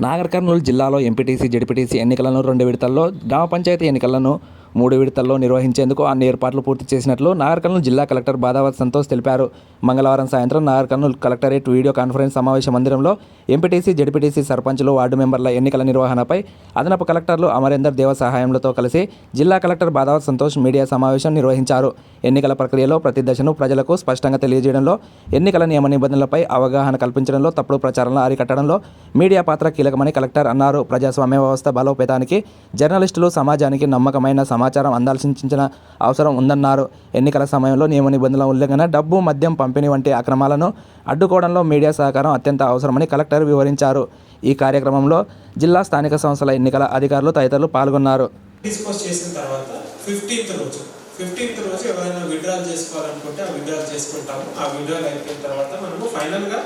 నాగర్ కర్నూలు జిల్లాలో MPTC ZPTC ఎన్నికలను రెండు విడతల్లో గ్రామ పంచాయతీ ఎన్నికలను మూడు విడతల్లో నిర్వహించేందుకు అన్ని ఏర్పాట్లు పూర్తి చేసినట్లు నాగర్ కర్నూలు జిల్లా కలెక్టర్ బాదావత్ సంతోష్ తెలిపారు. మంగళవారం సాయంత్రం Nagar Kurnool collectorate video conference సమావేశ మందిరంలో ఎంపీటీసీ జడ్పీటీసీ సర్పంచులు వార్డు మెంబర్ల ఎన్నికల నిర్వహణపై అదనపు కలెక్టర్లు అమరేందర్ దేవ సహాయంలతో కలిసి జిల్లా కలెక్టర్ బాదావత్ సంతోష్ మీడియా సమావేశం నిర్వహించారు. ఎన్నికల ప్రక్రియలో ప్రతి దశను ప్రజలకు స్పష్టంగా తెలియజేయడంలో ఎన్నికల నియమ నిబంధనలపై అవగాహన కల్పించడంలో తప్పుడు ప్రచారాలను అరికట్టడంలో మీడియా పాత్ర కీలకమని కలెక్టర్ అన్నారు. ప్రజాస్వామ్య వ్యవస్థ బలోపేతానికి జర్నలిస్టులు సమాజానికి నమ్మకమైన సమాచారం అందాల్సించిన అవసరం ఉందన్నారు. ఎన్నికల సమయంలో నియమ నిబంధనల ఉల్లంఘన డబ్బు మద్యం పంపిణీ వంటి అక్రమాలను అడ్డుకోవడంలో మీడియా సహకారం అత్యంత అవసరమని కలెక్టర్ వివరించారు. ఈ కార్యక్రమంలో జిల్లా స్థానిక సంస్థల ఎన్నికల అధికారులు తదితరులు పాల్గొన్నారు. డిస్పోజ్ చేసిన తర్వాత ఫిఫ్టీన్త్ రోజు ఫిఫ్టీన్త్ రోజు ఎవరైనా విడ్రాల్ చేసుకోవాలనుకుంటే ఆ విడ్రాల్ చేసుకుంటాము. ఆ విడ్రాల్ అయిపోయిన తర్వాత మనము ఫైనల్గా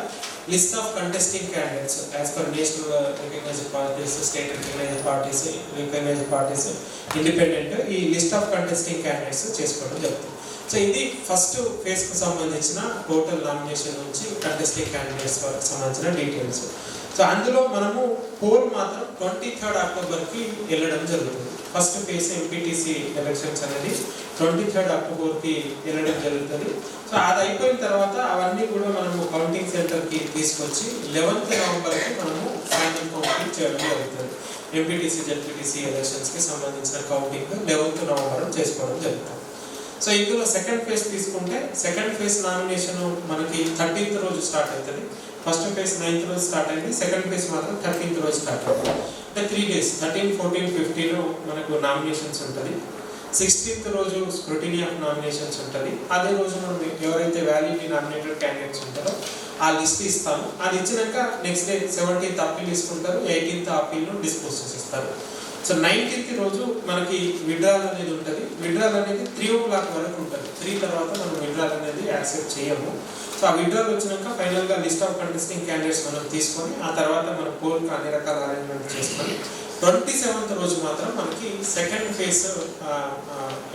list of contesting candidates as per national recognised parties state recognised parties recognised parties independent ఈ లిస్ట్ ఆఫ్ కంటెస్టింగ్ క్యాండిడేట్స్ చేసుకోవడం జరుగుతుంది. సో ఇది ఫస్ట్ ఫేజ్కి సంబంధించిన టోటల్ నామినేషన్ నుంచి కంటెస్టింగ్ క్యాండిడేట్స్ వరకు సంబంధించిన డీటెయిల్స్. సో అందులో మనము పోల్ మాత్రం ట్వంటీ థర్డ్ అక్టోబర్కి వెళ్ళడం జరుగుతుంది. ఫస్ట్ ఫేజ్ ఎంపీటీసీ ఎలక్షన్స్ అనేది ట్వంటీ థర్డ్ అక్టోబర్కి వెళ్ళడం జరుగుతుంది. సో అది అయిపోయిన తర్వాత అవన్నీ కూడా మనము కౌంటింగ్ సెంటర్కి తీసుకొచ్చి లెవెన్త్ నవంబర్కి మనము ఫైనల్ కౌంటింగ్ చేయడం జరుగుతుంది. ఎంపీటీసీ జెడ్పీటీసీ ఎలక్షన్స్కి సంబంధించిన కౌంటింగ్ లెవెన్త్ నవంబర్ చేసుకోవడం జరుగుతుంది. సో ఇందులో సెకండ్ ఫేజ్ తీసుకుంటే సెకండ్ ఫేజ్ నామినేషన్ మనకి థర్టీన్త్ రోజు స్టార్ట్ అవుతుంది. ఫస్ట్ ఫేజ్ నైన్త్ రోజు స్టార్ట్ అయింది. సెకండ్ ఫేజ్ మాత్రం థర్టీన్త్ రోజు స్టార్ట్ అవుతుంది. అంటే three days thirteen fourteen fifteen మనకు నామినేషన్స్ ఉంటుంది. సిక్స్టీన్త్ రోజు స్క్రూటినీ ఆఫ్ నామినేషన్స్ ఉంటుంది. అదే రోజు మనం ఎవరైతే వ్యాలిటీ నామినేటెడ్ క్యాండిడేట్స్ ఉంటారో ఆ లిస్ట్ ఇస్తాము. అది ఇచ్చినాక నెక్స్ట్ డే సెవెంటీన్త్ అప్పీల్ తీసుకుంటారు ఎయిటీన్త్ అప్పీల్ను డిస్పోజ్ చేసిస్తారు. సో నైన్టీన్త్ రోజు మనకి విడ్రాల్ అనేది ఉంటుంది. విడ్రాల్ అనేది త్రీ ఓ క్లాక్ వరకు ఉంటుంది. త్రీ తర్వాత మనం విడ్రాల్ అనేది యాక్సెప్ట్ చేయము. సో ఆ విడ్రాల్ వచ్చినాక ఫైనల్గా లిస్ట్ ఆఫ్ కంటెస్టింగ్ క్యాండిడేట్స్ మనం తీసుకొని ఆ తర్వాత మన పోల్కి అన్ని రకాల అరేంజ్మెంట్ చేసుకొని ట్వంటీ సెవెంత్ రోజు మాత్రం మనకి second phase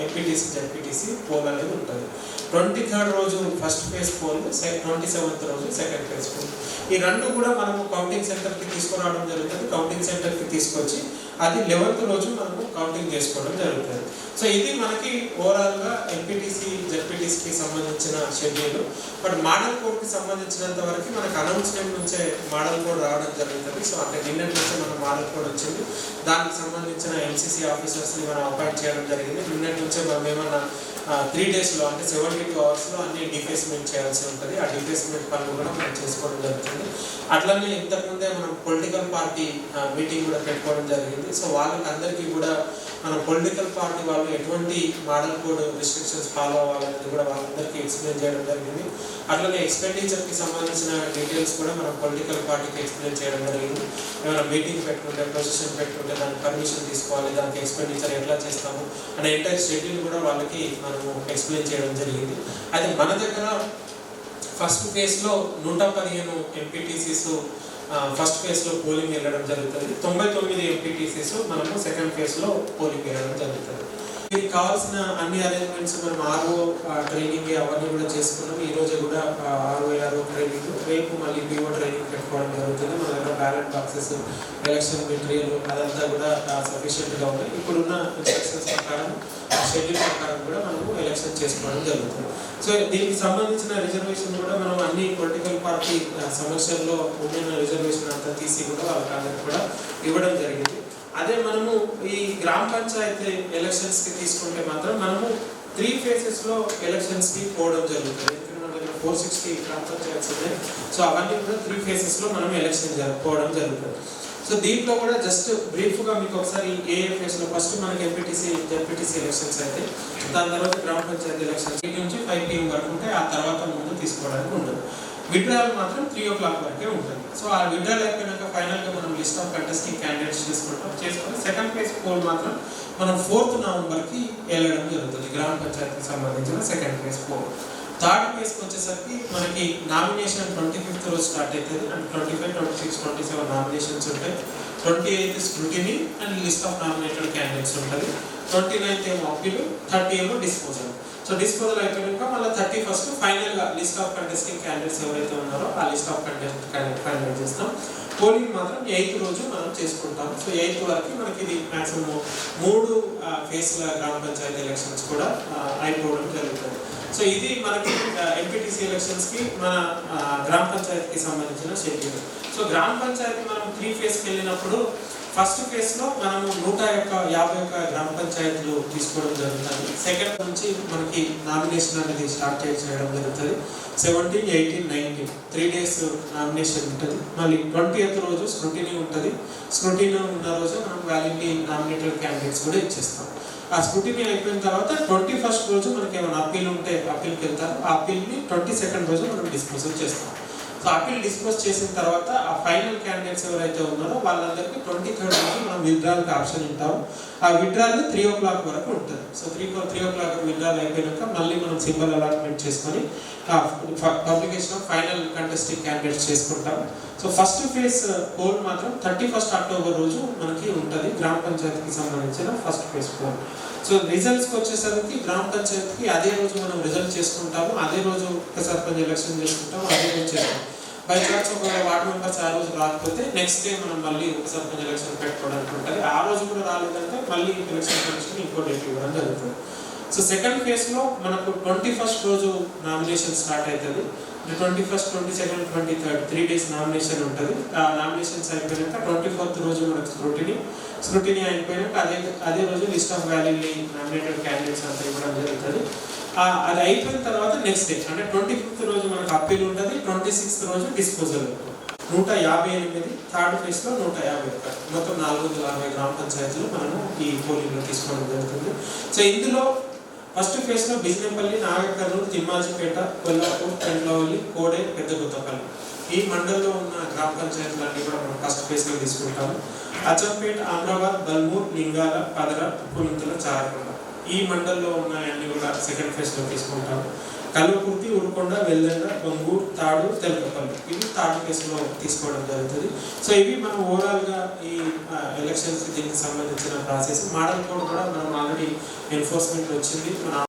MPTC ZPTC poll అనేది ఉంటుంది. ట్వంటీ థర్డ్ రోజు first phase poll twenty seventh రోజు సెకండ్ ఫేజ్ పోల్ ఈ రెండు కూడా మనము కౌంటింగ్ సెంటర్కి తీసుకురావడం జరుగుతుంది. కౌంటింగ్ సెంటర్కి తీసుకొచ్చి అది లెవెన్త్ రోజు మనము కౌంటింగ్ చేసుకోవడం జరుగుతుంది. సో ఇది మనకి ఓవరాల్గా ఎంపీటీసీ జెడ్పీటీసీకి సంబంధించిన షెడ్యూల్ బట్ మోడల్ కోడ్కి సంబంధించినంత వరకు మనకు అనౌన్స్మెంట్ నుంచే మోడల్ కోడ్ రావడం జరుగుతుంది. సో అంటే నిన్నటి నుంచే మన మోడల్ కోడ్ వచ్చింది. దానికి సంబంధించిన ఎంసీసీ ఆఫీసర్స్ని మనం అపాయింట్ చేయడం జరిగింది. నిన్నటి నుంచే మనం ఏమన్నా త్రీ డేస్లో అంటే సెవెంటీ టూ అవర్స్లో అన్ని డిఫేస్మెంట్ చేయాల్సి ఉంటుంది. ఆ డిఫేస్మెంట్ పనులు కూడా మనం చేసుకోవడం జరుగుతుంది. అట్లనే ఇంతకుముందే మనం పొలిటికల్ పార్టీ మీటింగ్ కూడా పెట్టుకోవడం జరిగింది. సో వాళ్ళకి అందరికీ కూడా మన పొలిటికల్ పార్టీ వాళ్ళు ఎటువంటి మోడల్ కోడ్ రిస్ట్రిక్షన్స్ ఫాలో అవ్వాలనేది కూడా వాళ్ళందరికీ ఎక్స్ప్లెయిన్ చేయడం జరిగింది. అట్లనే ఎక్స్పెండిచర్కి సంబంధించిన డీటెయిల్స్ కూడా మనం పొలిటికల్ పార్టీకి ఎక్స్ప్లెయిన్ చేయడం జరిగింది. ఏమైనా మీటింగ్ పెట్టుకుంటే ప్రొసెషన్ పెట్టుకుంటే దానికి పర్మిషన్ తీసుకోవాలి దానికి ఎక్స్పెండిచర్ ఎట్లా చేస్తాము అనే ఎంటైర్ షెడ్యూల్ కూడా వాళ్ళకి మనము ఎక్స్ప్లెయిన్ చేయడం జరిగింది. అది మన దగ్గర ఫస్ట్ ఫేజ్లో నూట పదిహేను ఎంపీటీసీస్ ఫస్ట్ ఫేజ్లో పోలింగ్ వెళ్ళడం జరుగుతుంది. తొంభై తొమ్మిది ఎంపీటీసీస్ మనము సెకండ్ ఫేజ్లో పోలింగ్ వెళ్ళడం జరుగుతుంది. దీనికి కావాల్సిన అన్ని అరేంజ్మెంట్స్ మనం ఆర్ఓ ట్రైనింగ్ అవన్నీ కూడా చేసుకున్నాం ఈ రోజు కూడా ఆర్ఓ ఆర్ఓ ట్రైనింగ్ రేపు మళ్ళీ బీఓ ట్రైనింగ్ పెట్టుకోవడం జరుగుతుంది. మన బ్యాలెట్ బాక్సెస్ ఎలక్షన్ మెటీరియల్ అదంతా కూడా సఫిషియెంట్గా ఉన్నాయి ఇప్పుడున్న ఇన్స్ట్రక్షన్స్ ప్రకారం షెడ్యూల్ ప్రకారం కూడా మనము ఎలక్షన్ చేసుకోవడం జరుగుతుంది. సో దీనికి సంబంధించిన రిజర్వేషన్ కూడా మనం అన్ని పొలిటికల్ పార్టీ సమస్యల్లో ఉండిన రిజర్వేషన్ అంతా తీసి కూడా వాళ్ళకి కూడా ఇవ్వడం జరిగింది. అదే మనము ఈ గ్రామ పంచాయతీ ఎలక్షన్స్కి తీసుకుంటే మాత్రం మనము త్రీ ఫేసెస్లో ఎలక్షన్స్కి పోవడం జరుగుతుంది. ఎందుకంటే ఫోర్ సిక్స్టీ ట్రాన్స్ఫర్ చేయాల్సి ఉన్నాయి. సో అవన్నీ కూడా త్రీ ఫేసెస్లో మనం ఎలక్షన్ జరుపుకోవడం జరుగుతుంది. సో దీంట్లో కూడా జస్ట్ బ్రీఫ్గా మీకు ఒకసారి ఏ ఫేస్లో ఫస్ట్ మనకి ఎంపీటీసీ జెడ్పీటీసీ ఎలక్షన్స్ అయితే దాని తర్వాత గ్రామ పంచాయతీ ఎలక్షన్స్ ఎయిట్ నుంచి ఫైవ్ పిఎం వరకు ఉంటే ఆ తర్వాత ముందు తీసుకోవడానికి ఉంటుంది విడ్రాల్ మాత్రం త్రీ ఓ క్లాక్ వరకే ఉంటుంది. సో ఆ విడ్రాల్ అయిపోయినాక ఫైనల్గా మనం లిస్ట్ ఆఫ్ కంటెస్టింగ్ క్యాండిడేట్స్ తీసుకుంటాం చేసుకొని సెకండ్ ఫేజ్ పోల్ మాత్రం మనం ఫోర్త్ నవంబర్కి వెళ్ళడం జరుగుతుంది. గ్రామ పంచాయతీకి సంబంధించిన సెకండ్ ఫేజ్ పోల్ థర్డ్ ఫేజ్కి వచ్చేసరికి మనకి నామినేషన్ ట్వంటీ ఫిఫ్త్ రోజు స్టార్ట్ అవుతుంది and twenty five twenty six twenty seven nominations ఉంటాయి. Twenty eighth scrutiny and list of nominated candidates ఉంటుంది. ట్వంటీ నైన్త్ ఏమో అప్పీలు థర్టీ ఏమో డిస్పోజల్ సో డిస్పోజల్ అయిపోయాక మళ్ళీ థర్టీ ఫస్ట్ ఫైనల్గా లిస్ట్ ఆఫ్ కంటెస్టింగ్ క్యాండిడేట్స్ ఎవరైతే ఉన్నారో ఆ లిస్ట్ ఆఫ్ కంటెస్ట్ ఫైనల్ చేస్తాం. పోలింగ్ మాత్రం ఎయిత్ రోజు మనం చేసుకుంటాం సో ఎయిత్ వరకు మనకి ఇది మ్యాక్సిమం మూడు ఫేస్ల గ్రామ పంచాయతీ ఎలక్షన్స్ కూడా అయిపోవడం జరుగుతుంది. సో ఇది మనకి ఎంపీటీసీ ఎలక్షన్స్కి మన గ్రామ పంచాయతీకి సంబంధించిన షెడ్యూల్ సో గ్రామ పంచాయతీ మనం త్రీ ఫేస్కి వెళ్ళినప్పుడు ఫస్ట్ ఫేజ్లో మనము నూట యొక్క యాభై ఒక గ్రామ పంచాయతీలు తీసుకోవడం జరుగుతుంది. సెకండ్ నుంచి మనకి నామినేషన్ అనేది స్టార్ట్ చేయడం జరుగుతుంది. Seventeen eighteen nineteen three days nomination ఉంటుంది. మళ్ళీ ట్వంటీ రోజు స్క్రూటినీ ఉంటుంది. స్క్రూటినీ ఉన్న రోజు మనం వ్యాలిటీ నామినేటెడ్ క్యాండిడేట్స్ కూడా ఇచ్చేస్తాం. ఆ స్కూటీని అయిపోయిన తర్వాత ట్వంటీ ఫస్ట్ రోజు మనకి ఏమైనా అప్పీల్ ఉంటే అప్పీల్కి వెళ్తారు. ఆ అప్పీల్ని ట్వంటీ సెకండ్ రోజు మనం డిస్పోజల్ చేస్తాం. సో అప్పీల్ డిస్పోజ్ చేసిన తర్వాత ఆ ఫైనల్ క్యాండిడేట్స్ ఎవరైతే ఉన్నారో వాళ్ళందరికీ ట్వంటీ థర్డ్ నుంచి మనం విత్డ్రాల్కి ఆప్షన్ ఉంటాం. ఆ విత్డ్రాల్ త్రీ ఓ క్లాక్ వరకు ఉంటుంది. So three three o'clock withdrawal అయిపోయాక మళ్ళీ మనం సింబల్ అలాట్మెంట్ చేసుకొని publication of final contesting candidates చేసుకుంటాం. సో ఫస్ట్ ఫేజ్ పోల్ మాత్రం థర్టీ ఫస్ట్ అక్టోబర్ రోజు మనకి ఉంటుంది. గ్రామ పంచాయతీకి సంబంధించిన ఫస్ట్ ఫేజ్ పోల్ సో రిజల్ట్స్కి వచ్చేసరికి గ్రామ పంచాయతీకి అదే రోజు మనం రిజల్ట్ చేసుకుంటాము. అదే రోజు ఒక సర్పంచ్ ఎలక్షన్ చేసుకుంటాము. అదే రోజు చేస్తాం బై చాన్స్ ఒకవేళ వార్డ్ మెంబర్స్ ఆ రోజు రాకపోతే నెక్స్ట్ డే మనం మళ్ళీ ఒక సర్పంచ్ ఎలక్షన్ పెట్టుకోవడానికి ఉంటుంది. ఆ రోజు కూడా రాలేదంటే మళ్ళీ ఎలక్షన్ కమిషన్ ఇంకో డేట్ ఇవ్వడం జరుగుతుంది. సో సెకండ్ ఫేజ్లో మనకు ట్వంటీ ఫస్ట్ రోజు నామినేషన్ స్టార్ట్ అవుతుంది twenty first twenty second twenty third three days nomination ఉంటుంది. ఆ నామినేషన్స్ అయిపోయాక ట్వంటీ ఫోర్త్ రోజు మనకు స్క్రూటినీ స్క్రూటినీ అయిపోయాక అదే అదే రోజు లిస్ట్ ఆఫ్ వ్యాలీని నామినేటెడ్ క్యాండిడేట్స్ అంతా ఇవ్వడం జరుగుతుంది. అది అయిపోయిన తర్వాత నెక్స్ట్ డే అంటే ట్వంటీ ఫిఫ్త్ రోజు మనకు అప్పీల్ ఉంటుంది ట్వంటీ సిక్స్త్ రోజు డిస్పోజల్ నూట యాభై ఎనిమిది థర్డ్ ఫేజ్లో నూట యాభై. ఒకటి మొత్తం నాలుగు వందల అరవై గ్రామ పంచాయతీలు మనము ఈ పోలింగ్లో తీసుకోవడం జరుగుతుంది. సో ఇందులో ఫస్ట్ ఫేజ్లో లో నాగకర్నూలు తిమ్మాజిపేట కొల్లాపూర్ పెండ్లవల్లి కోడే పెద్దగుత్తపల్లి. ఈ మండలంలో ఉన్న గ్రామ పంచాయతీలన్నీ కూడా మనం ఫస్ట్ ఫేజ్లో తీసుకుంటాము. అచ్చంపేట అమరాబాద్ బల్మూర్ లింగాల పదర పులింతల చారకొండ. ఈ మండల్లో ఉన్న కూడా సెకండ్ ఫేజ్లో తీసుకుంటాం తీసుకుంటాము కల్వకుర్తి ఉరుకొండ వెల్దండ బొంగూరు తాడు తెలకపల్లి ఇవి థర్డ్ ఫేజ్లో తీసుకోవడం జరుగుతుంది. సో ఇవి మనం ఓవరాల్గా ఈ ఎలక్షన్స్ దీనికి సంబంధించిన ప్రాసెస్ మోడల్ కోడ్ కూడా మనం ఆల్రెడీ ఎన్ఫోర్స్మెంట్ వచ్చింది. మన